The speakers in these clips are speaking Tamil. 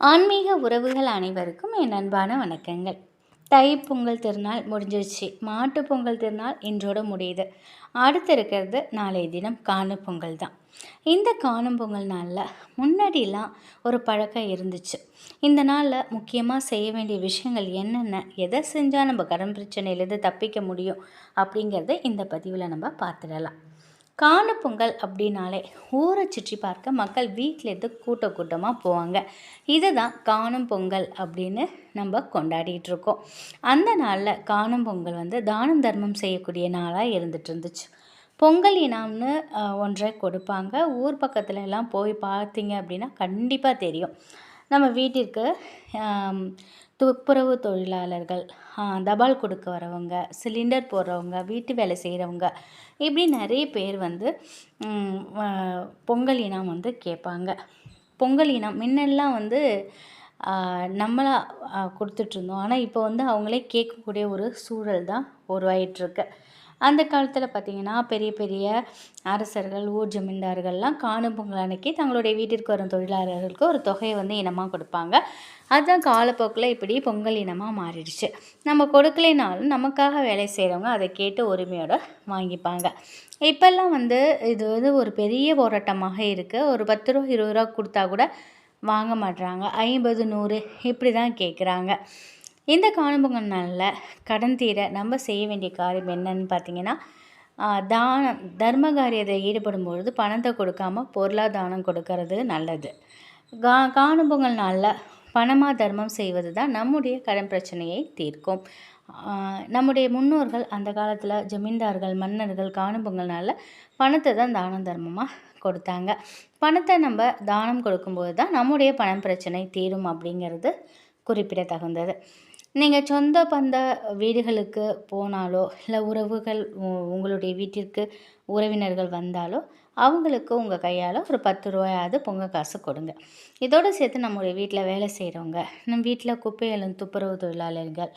ஆன்மீக உறவுகள் அனைவருக்கும் என் அன்பான வணக்கங்கள். தை பொங்கல் திருநாள் முடிஞ்சிருச்சு. மாட்டு பொங்கல் திருநாள் இன்றோட முடியுது. அடுத்து இருக்கிறது நாளைய தினம் காணும் பொங்கல் தான். இந்த காணும் பொங்கல் நாளில் முன்னாடிலாம் ஒரு பழக்கம் இருந்துச்சு. இந்த நாளில் முக்கியமாக செய்ய வேண்டிய விஷயங்கள் என்னென்ன எதை செஞ்சால் நம்ம கடன் பிரச்சனையிலேருந்து தப்பிக்க முடியும் அப்படிங்கிறத இந்த பதிவில் நம்ம பார்த்துடலாம். காண பொங்கல் அப்படின்னாலே ஊரை சுற்றி பார்க்க மக்கள் வீட்டிலேருந்து கூட்ட கூட்டமாக போவாங்க. இதுதான் காணும் பொங்கல் அப்படின்னு நம்ம கொண்டாடிட்டு இருக்கோம். அந்த நாளில் காணும் பொங்கல் வந்து தானம் தர்மம் செய்யக்கூடிய நாளாக இருந்துட்டு இருந்துச்சு. பொங்கல் இனாம்னு ஒன்றை கொடுப்பாங்க. ஊர் பக்கத்துல எல்லாம் போய் பார்த்தீங்க அப்படின்னா கண்டிப்பாக தெரியும். நம்ம வீட்டிற்கு துப்புரவு தொழிலாளர்கள் தபால் கொடுக்க வரவங்க சிலிண்டர் போடுறவங்க வீட்டு வேலை செய்கிறவங்க இப்படி நிறைய பேர் வந்து பொங்கல் இனம் வந்து கேட்பாங்க. பொங்கல் இனம் முன்னெல்லாம் வந்து நம்மளாக கொடுத்துட்ருந்தோம் ஆனால் இப்போ வந்து அவங்களே கேட்கக்கூடிய ஒரு சூழல் தான் உருவாயிட்டிருக்கு அந்த காலத்தில் பார்த்திங்கன்னா பெரிய பெரிய அரசர்கள் ஊர் ஜமீன்தார்கள்லாம் காணும் பொங்கல் அன்னைக்கு தங்களுடைய வீட்டிற்கு வரும் தொழிலாளர்களுக்கு ஒரு தொகையை வந்து இனமாக கொடுப்பாங்க. அதுதான் காலப்போக்கில் இப்படி பொங்கல் இனமாக மாறிடுச்சு. நம்ம கொடுக்கலைனாலும் நமக்காக வேலை செய்கிறவங்க அதை கேட்டு உரிமையோடு வாங்கிப்பாங்க. இப்போல்லாம் வந்து இது வந்து ஒரு பெரிய போராட்டமாக இருக்குது ஒரு பத்து ரூபா இருபது ரூபா கொடுத்தா கூட வாங்க மாட்டுறாங்க ஐம்பது நூறு இப்படி தான் கேட்குறாங்க இந்த காணும்பொங்கல்னால கடன் தீர நம்ம செய்ய வேண்டிய காரியம் என்னன்னு பார்த்தீங்கன்னா தானம். தர்ம காரியத்தை ஈடுபடும் பொழுது பணத்தை கொடுக்காம பொருளாக தானம் கொடுக்கறது நல்லது. கா காணும்பொங்கல் நாளில் பணமாக தர்மம் செய்வது தான் நம்முடைய கடன் பிரச்சனையை தீர்க்கும். நம்முடைய முன்னோர்கள் அந்த காலத்தில் ஜமீன்தார்கள் மன்னர்கள் காணும் பணத்தை தான் தானம் தர்மமாக கொடுத்தாங்க. பணத்தை நம்ம தானம் கொடுக்கும்போது தான் நம்முடைய பணம் பிரச்சனை தீரும் அப்படிங்கிறது குறிப்பிடத்தகுந்தது. நீங்கள் சொந்த பந்த வீடுகளுக்கு போனாலோ இல்லை உறவுகள் உங்களுடைய வீட்டிற்கு உறவினர்கள் வந்தாலோ அவங்களுக்கு உங்கள் கையால் ஒரு பத்து ரூபாயாவது பொங்கல் காசு கொடுங்க. இதோடு சேர்த்து நம்முடைய வீட்டில் வேலை செய்கிறவங்க நம்ம வீட்டில் குப்பைகளும் துப்புரவு தொழிலாளர்கள்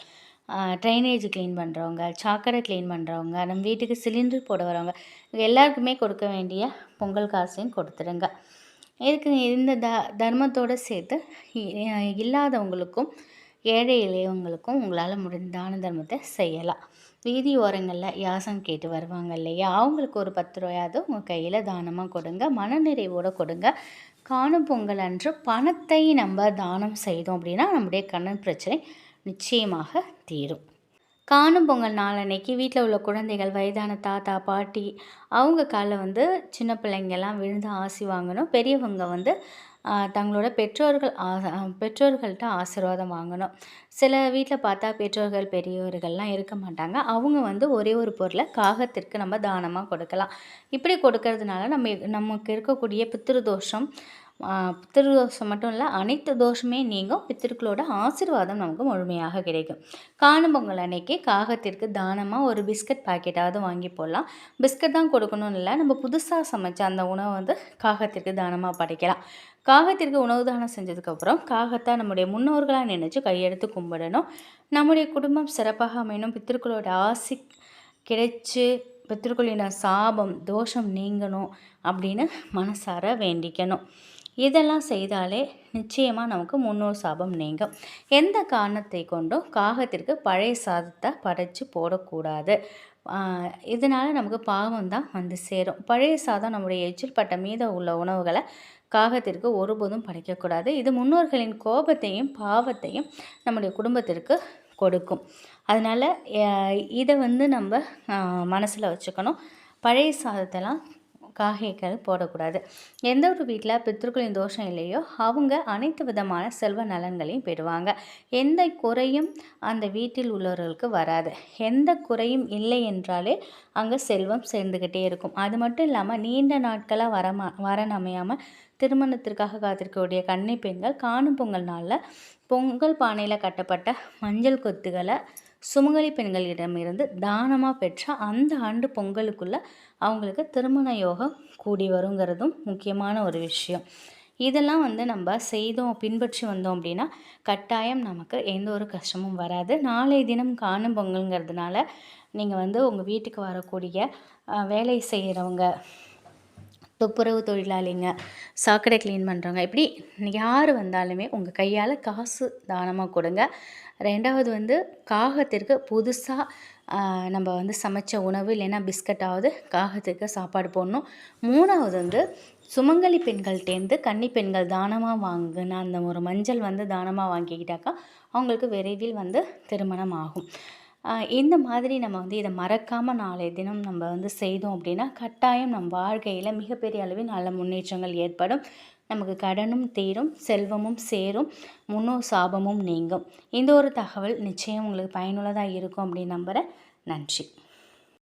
ட்ரைனேஜ் க்ளீன் பண்ணுறவங்க சாக்கடை க்ளீன் பண்ணுறவங்க நம்ம வீட்டுக்கு சிலிண்டர் போட வரவங்க எல்லாருக்குமே கொடுக்க வேண்டிய பொங்கல் காசையும் கொடுத்துருங்க இதுக்கு இந்த த தர்மத்தோடு சேர்த்து இல்லாதவங்களுக்கும் ஏழை இளையவங்களுக்கும் உங்களால் முடிந்த தான தர்மத்தை செய்யலாம். வீதி ஓரங்களில் யாசம் கேட்டு வருவாங்க இல்லையா? அவங்களுக்கு ஒரு பத்து ரூபாயாவது உங்கள் கையில் தானமாக கொடுங்க. மனநிறைவோடு கொடுங்க. காணும் பொங்கல் அன்று பணத்தை நம்ம தானம் செய்தோம் அப்படின்னா நம்முடைய கண்ணன் பிரச்சனை நிச்சயமாக தீரும். காணும் பொங்கல் நாளன்னைக்கு வீட்டில் உள்ள குழந்தைகள் வயதான தாத்தா பாட்டி அவங்க காலில் வந்து சின்ன பிள்ளைங்கள்லாம் விழுந்து ஆசி வாங்கணும். பெரியவங்க வந்து தங்களோட பெற்றோர்கள் பெற்றோர்கள்ட்ட ஆசீர்வாதம் வாங்கணும். சில வீட்டில் பார்த்தா பெற்றோர்கள் பெரியவர்கள்லாம் இருக்க மாட்டாங்க. அவங்க வந்து ஒரே ஒரு பொருளை காகத்திற்கு நம்ம தானமாக கொடுக்கலாம். இப்படி கொடுக்கறதுனால நம்ம நமக்கு இருக்கக்கூடிய பித்திரு தோஷம் பித்திரு தோஷம் மட்டும் இல்லை அனைத்து தோஷமே நீங்கும். பித்திருக்களோட ஆசிர்வாதம் நமக்கு முழுமையாக கிடைக்கும். காணும் பொங்கல் அன்னைக்கு காகத்திற்கு தானமாக ஒரு பிஸ்கட் பாக்கெட்டாவது வாங்கி போடலாம். பிஸ்கட் தான் கொடுக்கணும்னு இல்லை நம்ம புதுசாக சமைச்ச அந்த உணவை வந்து காகத்திற்கு தானமாக படைக்கலாம். காகத்திற்கு உணவு தானம் செஞ்சதுக்கப்புறம் காகத்தை நம்முடைய முன்னோர்களாக நினச்சி கையெடுத்து கும்பிடணும். நம்முடைய குடும்பம் சிறப்பாக அமையணும். பித்திருக்களோட ஆசி கிடைச்சி பித்திருக்களின சாபம் தோஷம் நீங்கணும் அப்படின்னு மனசார வேண்டிக்கணும். இதெல்லாம் செய்தாலே நிச்சயமாக நமக்கு முன்னோர் சாபம் நீங்கும். எந்த காரணத்தை கொண்டும் காகத்திற்கு பழைய சாதத்தை படைச்சு போடக்கூடாது. இதனால் நமக்கு பாவம் தான் வந்து சேரும். பழைய சாதம் நம்முடைய எச்சில் பட்ட மீத உள்ள உணவுகளை காகத்திற்கு ஒருபோதும் படைக்கக்கூடாது. இது முன்னோர்களின் கோபத்தையும் பாவத்தையும் நம்முடைய குடும்பத்திற்கு கொடுக்கும். அதனால் இதை வந்து நம்ம மனசில் வச்சுக்கணும். பழைய சாதத்தெல்லாம் காகைகள் போடக்கூடாது. எந்த ஒரு வீட்டில் பித்ருக்களின் தோஷம் இல்லையோ அவங்க அனைத்து விதமான செல்வ நலன்களையும் பெறுவாங்க. எந்த குறையும் அந்த வீட்டில் உள்ளவர்களுக்கு வராது. எந்த குறையும் இல்லை என்றாலே அங்கே செல்வம் சேர்ந்துக்கிட்டே இருக்கும். அது மட்டும் இல்லாமல் நீண்ட நாட்களாக வரமா வரன் அமையாமல் திருமணத்திற்காக காத்திருக்கக்கூடிய கன்னி பெண்கள் காணும் பொங்கல் நாளில் பொங்கல் பானையில் கட்டப்பட்ட மஞ்சள் கொத்துகளை சுமங்கலி பெண்களிடமிருந்து தானமாக பெற்ற அந்த ஆண்டு பொங்கலுக்குள்ளே அவங்களுக்கு திருமண யோகம் கூடி வருங்கிறதும் முக்கியமான ஒரு விஷயம். இதெல்லாம் வந்து நம்ம செய்தோம் பின்பற்றி வந்தோம் அப்படின்னா கட்டாயம் நமக்கு எந்த ஒரு கஷ்டமும் வராது. நாளைய தினம் காணும் பொங்கல்ங்கிறதுனால நீங்கள் வந்து உங்கள் வீட்டுக்கு வரக்கூடிய வேலை செய்கிறவங்க துப்புரவு தொழிலாளிங்க சாக்கடை க்ளீன் பண்ணுறவங்க இப்படி யார் வந்தாலுமே உங்கள் கையால் காசு தானமாக கொடுங்க. ரெண்டாவது வந்து காகத்திற்கு புதுசாக நம்ம வந்து சமைச்ச உணவு இல்லைன்னா பிஸ்கட்டாவது காகத்திற்கு சாப்பாடு போடணும். மூணாவது வந்து சுமங்கலி பெண்கள்கிட்டேருந்து கன்னி பெண்கள் தானமாக வாங்கின அந்த ஒரு மஞ்சள் வந்து தானமாக வாங்கிக்கிட்டாக்கா அவங்களுக்கு விரைவில் வந்து திருமணம் ஆகும். இந்த மாதிரி நம்ம வந்து இதை மறக்காமல் நாளைய தினம் நம்ம வந்து செய்தோம் அப்படின்னா கட்டாயம் நம் வாழ்க்கையில் மிகப்பெரிய அளவில் நல்ல முன்னேற்றங்கள் ஏற்படும். நமக்கு கடனும் தீரும் செல்வமும் சேரும் முன்னோர் சாபமும் நீங்கும். இந்த ஒரு தகவல் நிச்சயம் உங்களுக்கு பயனுள்ளதாக இருக்கும் அப்படின்னு நம்புகிறேன் நன்றி.